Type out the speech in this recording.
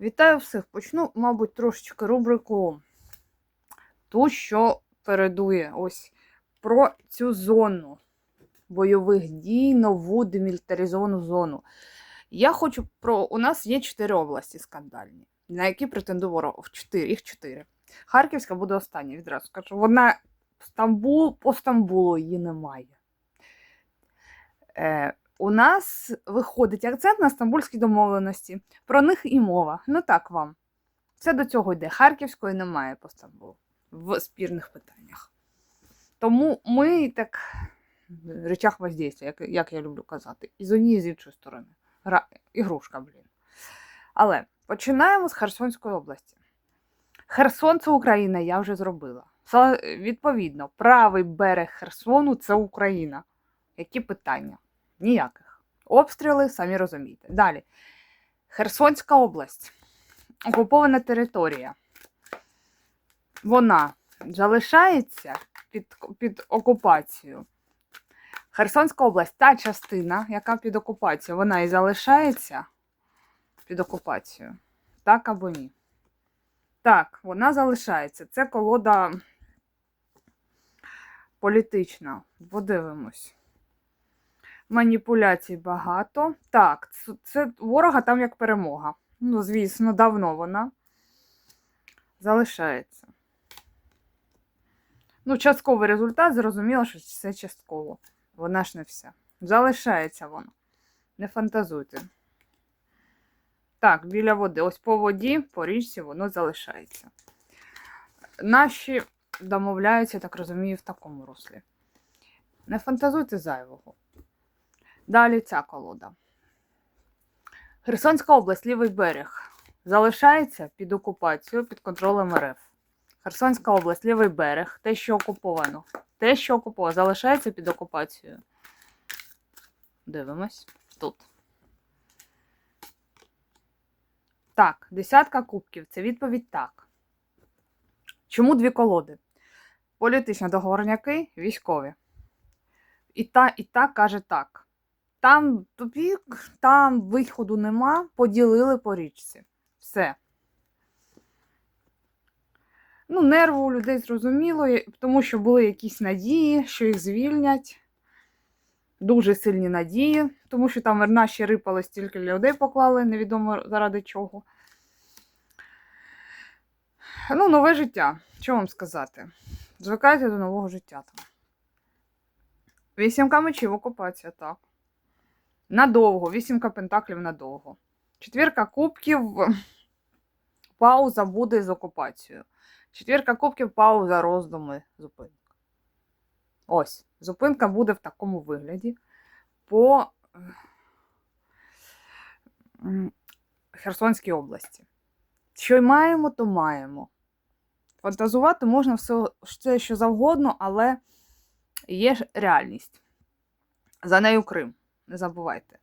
Вітаю всіх! Почну, мабуть, трошечки рубрику ту, що передує ось про цю зону бойових дій, нову демілітаризовану зону. Я хочу про. У нас є чотири області скандальні, на які претендує ворог. Чотири, їх чотири. Харківська буде остання, відразу скажу. Вона Стамбул, по Стамбулу її немає. Е, у нас виходить акцент на стамбульській домовленості. Про них і мова. Ну так вам. Все до цього йде. Харківської немає по Стамбулу в спірних питаннях. Тому ми так в речах воздействия, як, як я люблю казати, і з однієї з іншої сторони. Гра... Ігрушка, блін. Але починаємо з Херсонської області. Херсон це Україна, я вже зробила. Відповідно, правий берег Херсону це Україна. Які питання? Ніяких. Обстріли, самі розумієте. Далі. Херсонська область. Окупована територія. Вона залишається під, під окупацією. Херсонська область, та частина, яка під окупацією, вона і залишається під окупацією. Так або ні? Так, вона залишається. Це колода політична. Подивимось. Маніпуляцій багато. Так, це, ворога там як перемога. Ну, звісно, давно вона залишається. Ну, частковий результат, зрозуміло, що це частково. Вона ж не вся. Залишається вона. Не фантазуйте. Так, біля води. Ось по воді, по річці воно залишається. Наші домовляються, я так розумію, в такому руслі. Не фантазуйте зайвого. Далі ця колода. Херсонська область, лівий берег. Залишається під окупацією, під контролем РФ. Херсонська область, лівий берег, те, що окуповано. Те, що окуповано, залишається під окупацією. Дивимось тут. Так, десятка кубків. Це відповідь так. Чому дві колоди? Політичні договорняки, військові. І та, і та каже так. Там тупік, там виходу нема, поділили по річці. Все. Ну, нерву у людей зрозуміло, тому що були якісь надії, що їх звільнять. Дуже сильні надії, тому що там наші рипали стільки людей поклали, невідомо заради чого. Ну, нове життя. Що вам сказати? Звикайте до нового життя там. Вісімка мечів окупація, так. Надовго. Вісімка пентаклів надовго. Четвірка кубків. Пауза буде з окупацією. Четвірка кубків, пауза, роздуми, зупинка. Ось. Зупинка буде в такому вигляді по Херсонській області. Що й маємо, то маємо. Фантазувати можна все, все що завгодно, але є ж реальність. За нею Крим. Не забувайте.